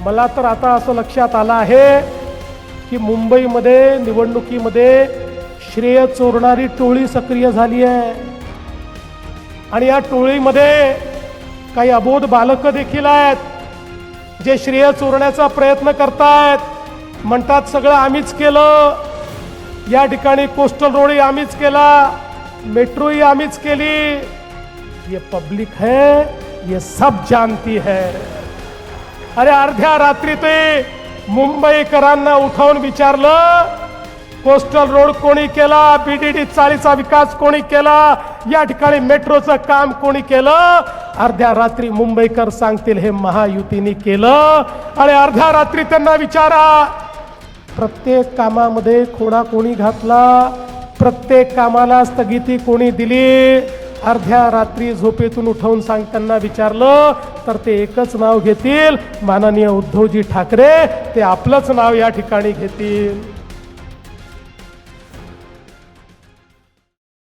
मला तर आता असं लक्षात आलं आहे की मुंबईमध्ये निवडणुकीमध्ये श्रेय चोरणारी टोळी सक्रिय झाली आहे. आणि या टोळीमध्ये काही अबोध बालकं देखील आहेत जे श्रेय चोरण्याचा प्रयत्न करतायत. म्हणतात सगळं आम्हीच केलं. या ठिकाणी कोस्टल रोडही आम्हीच केला. मेट्रोही आम्हीच केली. ये पब्लिक है ये सब जानती है. अरे अर्ध्या रात्री ते मुंबईकरांना उठवून विचारलं कोस्टल रोड कोणी केला? बीडीडी चाळीचा विकास कोणी केला? या ठिकाणी मेट्रोचं काम कोणी केलं? अर्ध्या रात्री मुंबईकर सांगतील हे महायुतीने केलं. आणि अर्ध्या रात्री त्यांना विचारा. प्रत्येक कामामध्ये खोडा कोणी घातला? प्रत्येक कामाला स्थगिती कोणी दिली? अर्ध्या रात्री झोपेतून उठवून सांगताना विचारलं तर ते एकच नाव घेतील. माननीय उद्धवजी ठाकरे ते आपलंच नाव या ठिकाणी घेतील.